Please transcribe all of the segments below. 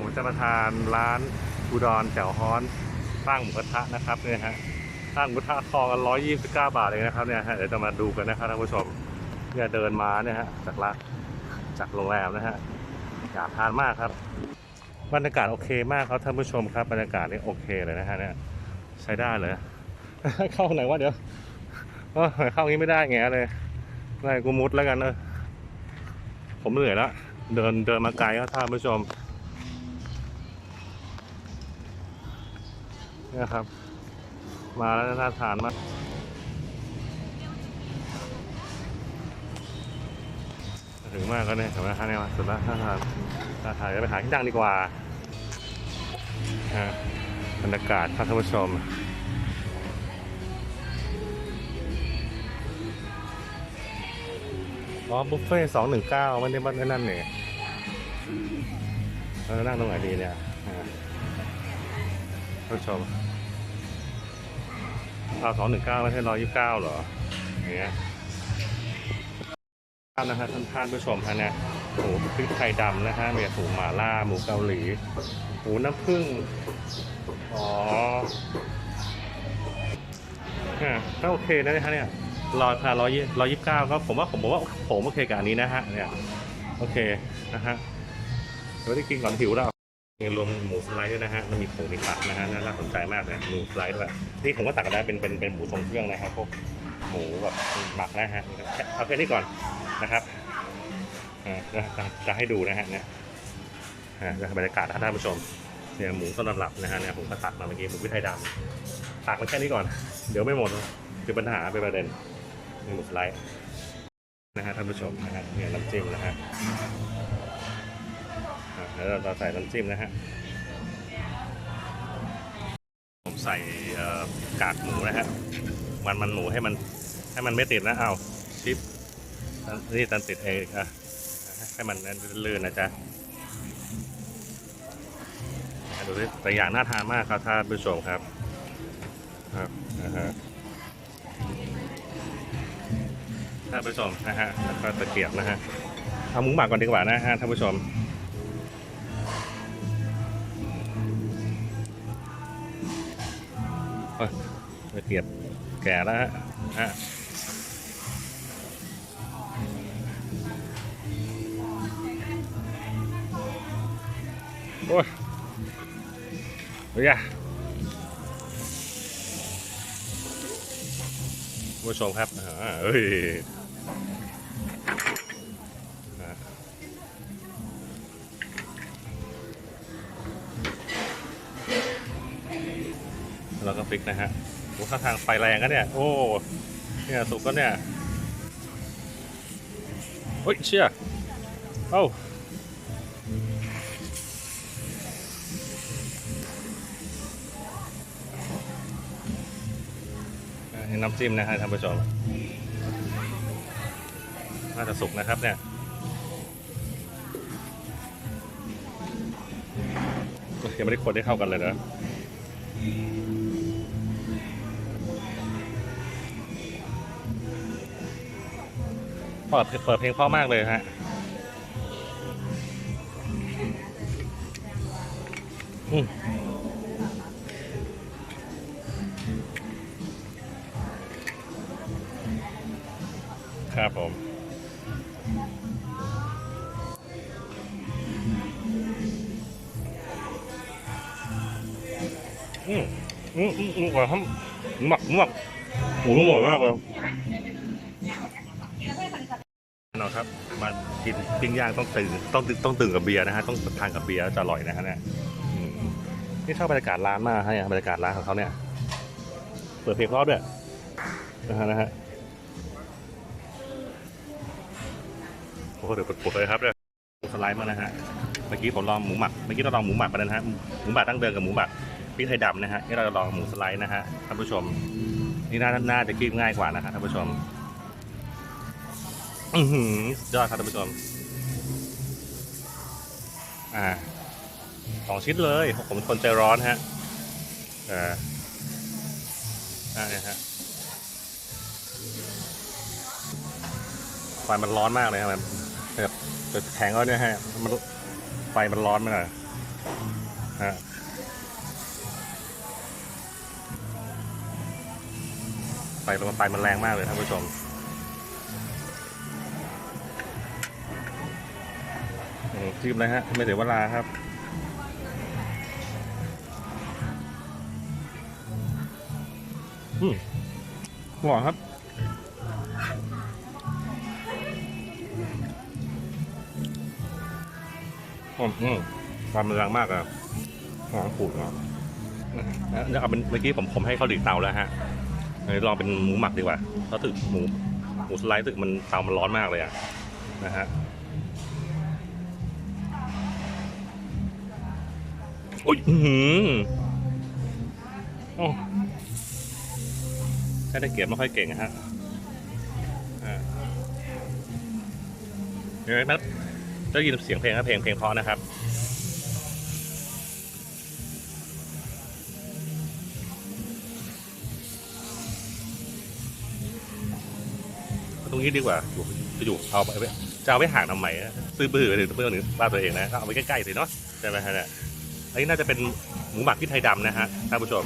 ผมจะมาทานร้านอุดรแจ่วฮ้อนตั้งหมูกระทะนะครับเนี่ยฮะตั้งหมูกระทะคอกันร้อยยี่สิบเก้าบาทเองนะครับเนี่ยฮะเดี๋ยวจะมาดูกันนะครับท่านผู้ชมเนี่ยเดินมาเนี่ยฮะจากร้านจากโรงแรมนะฮะอยากทานมากครับบรรยากาศโอเคมากครับท่านผู้ชมครับบรรยากาศนี่โอเคเลยนะฮะเนี่ยใช้ได้เลย เข้าไหนวะเดี๋ยวเออเข้างี้ไม่ได้แงเลยไงกูมุดแล้วกันเออผมเหนื่อยแล้วเดินเดินมาไกลครับท่านผู้ชม เนี่ยครับ มาแล้วน่าทานมากถึงมากก็เนี่ยเห็นไหมฮะเนี่ยมาสุดล้วน่าทานน่าทานเดี๋ยวไปหาที่นั่งดีกว่าฮะบรรยากาศครับท่านผู้ชมอ๋อบุฟเฟ่สองหนึ่งเก้าไม่ได้บ้านนั่นเนี่ยเราจะนั่งตรงไหนดีเนี่ยท่านผู้ชม เราสองหนึ่งเก้าไม่ใช่ร้อยยี่สิบเก้าเหรออย่างเงี้ยทานนะฮะท่านท่านผู้ชมฮะเนี่ยหมูพริกไทยดำนะฮะมีหมูหม่าล่าหมูเกาหลีหมูน้ำผึ้งอ๋อก็โอเคนะเนี่ยฮะเนี่ยร้อยพันร้อยยี่ร้อยยี่สิบเก้าก็ผมว่าผมบอกว่าผมโอเคกับอันนี้นะฮะเนี่ยโอเคนะฮะเดี๋ยวได้กินก่อนหิวแล้ว รวมหมูสไลด์ด้วยนะฮะ มันมีผงมีผักนะฮะ น่าสนใจมากเลยหมูสไลด์ด้วยนี่ผมก็ตักได้เป็นเป็นเป็นหมูทรงเครื่องนะครับพวกหมูแบบหมักนะฮะเอาแค่นี้ก่อนนะครับจะจะให้ดูนะฮะเนี่ยจะบรรยากาศท่านผู้ชมเนี่ยหมูต้นตำรับนะฮะเนี่ยผมก็ตักมาเมื่อกี้หมูพิไทยดำตักมาแค่นี้ก่อน เดี๋ยวไม่หมดคือปัญหาเป็นประเด็นหมูสไลด์นะฮะท่านผู้ชมนะฮะเนี่ยน้ำจิ้มนะฮะ แล้วเราใส่น้ำจิ้มนะฮะ ผมใส่กากหมูนะฮะ มันมันหมูให้มันให้มันไม่ติดนะ เอาชิปนี่ตันติดเองอะให้มันลื่นนะจ๊ะอะดูสิแต่อย่างน่าทานมากครับท่านผู้ชมครับ ครับนะฮะท่านผู้ชมนะฮะแล้วก็ตะเกียบนะฮะ เอาหมูหมักก่อนดีกว่านะฮะท่านผู้ชม ตะเกียบแก่แล้วฮะโอ้ยเฮ้ยอะท่านผู้ชมครับเฮ้ย แล้วก็พลิกนะฮะโอ้ท่าทางไฟแรงก็เนี่ย โอ้เนี่ยสุกก็เนี่ยเฮ้ยเชี่ยเอ้าน้ำจิ้มนะฮะท่านผู้ชมน่าจะสุกนะครับเนี่ยยังไม่ได้คนได้เข้ากันเลยนะ เปิดเปิดเพลงเพราะมากเลยฮะอืมครับผมอืมอืมอืมอืมอร่อยครับหมักหมักหมูอร่อยมากเลย ครับมากินปิ้งย่างต้องตื่นต้องตื่นต้องตื่นกับเบียร์นะฮะต้องทานกับเบียร์จะอร่อยนะฮะเนี่ยอืมนี่ชอบบรรยากาศร้านมากฮะเนี่ยบรรยากาศร้านของเขาเนี่ย เปิดเพลงเพราะด้วยนะฮะนะฮะโอ้โหเดี๋ยวกดเลยครับเนี่ยสไลด์มานะฮะเมื่อกี้ผมลองหมูหมักเมื่อกี้เราลองหมูหมักไปแล้วนะฮะหมูหมักตั้งเดิมกับหมูหมักพริกไทยดำนะฮะนี่เราจะลองหมูสไลด์นะฮะท่านผู้ชม นี่น่าน่าจะกินง่ายกว่านะครับท่านผู้ชม อือหือยอดครับท่านผู้ชม อ่าสองชิ้นเลยผมเป็นคนใจร้อนฮะอ่าอ่าเนี่ยฮะไฟมันร้อนมากเลยครับมันแบบแข็งแล้วเนี่ยฮะมันไฟมันร้อนมากเลยฮะไฟมันไฟมันแรงมากเลยท่านผู้ชม อืมจิ้มเลยฮะไม่เสียเวลาครับอืมหวานครับอืมอืมความมันแรงมากอะหอมขูดอะเนี่ยเอาเป็นเมื่อกี้ผมผมให้เขาดีเตาแล้วฮะลองเป็นหมูหมักดีกว่าเพราะถึกหมูหมูสไลด์ถึกมันเตามันร้อนมากเลยอะนะฮะ โอ้ยอื้อหือโอ้ใช้เกียบไม่ค่อยเก่งอะฮะเห็นไหมครับได้ยินเสียงเพลงครับเพลงเพลงเพราะนะครับตรงนี้ดีกว่าอยู่จะอยู่เอาไปจะเอาไปห่างทำไมซื้อบื้อหรือเพื่อนหรือบ้านตัวเองนะเอาไปใกล้ๆสิเนาะใช่ไหมฮะเนี่ย อันนี้น่าจะเป็นหมูหมักที่ไทยดำนะฮะท่านผู้ชม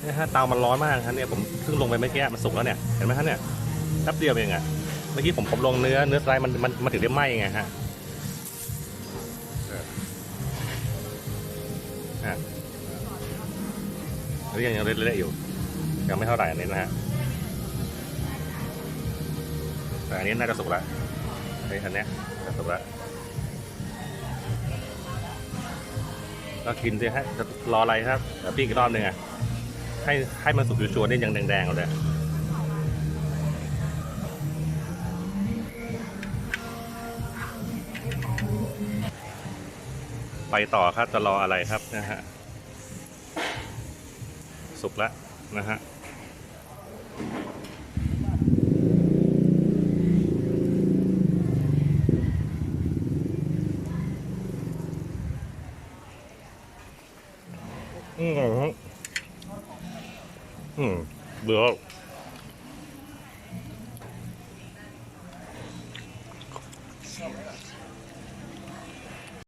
เนี่ยฮะเตามันร้อนมากครับเนี่ยผมเพิ่งลงไปเมื่อกี้มันสุกแล้วเนี่ยเห็นไหมฮะเนี่ยแป๊บเดียวเองอะเมื่อกี้ผมผมลงเนื้อเนื้อสไลด์มันมันมันถึงได้ไหมไงฮะอะอันนี้ยังยังเละๆอยู่ยังไม่เท่าไหร่อันนี้นะฮะแต่อันนี้น่าจะสุกแล้วไอ้อันเนี้ยจะสุกแล้ว ก็กินสิฮะจะรออะไรครับเดี๋ยวพี่อีกรอบหนึ่งอะให้ให้มันสุกชัวร์นี่ยังแดงๆเลยไปต่อครับจะรออะไรครับนะฮะสุกแล้วนะฮะ อืมอืมเบื่อ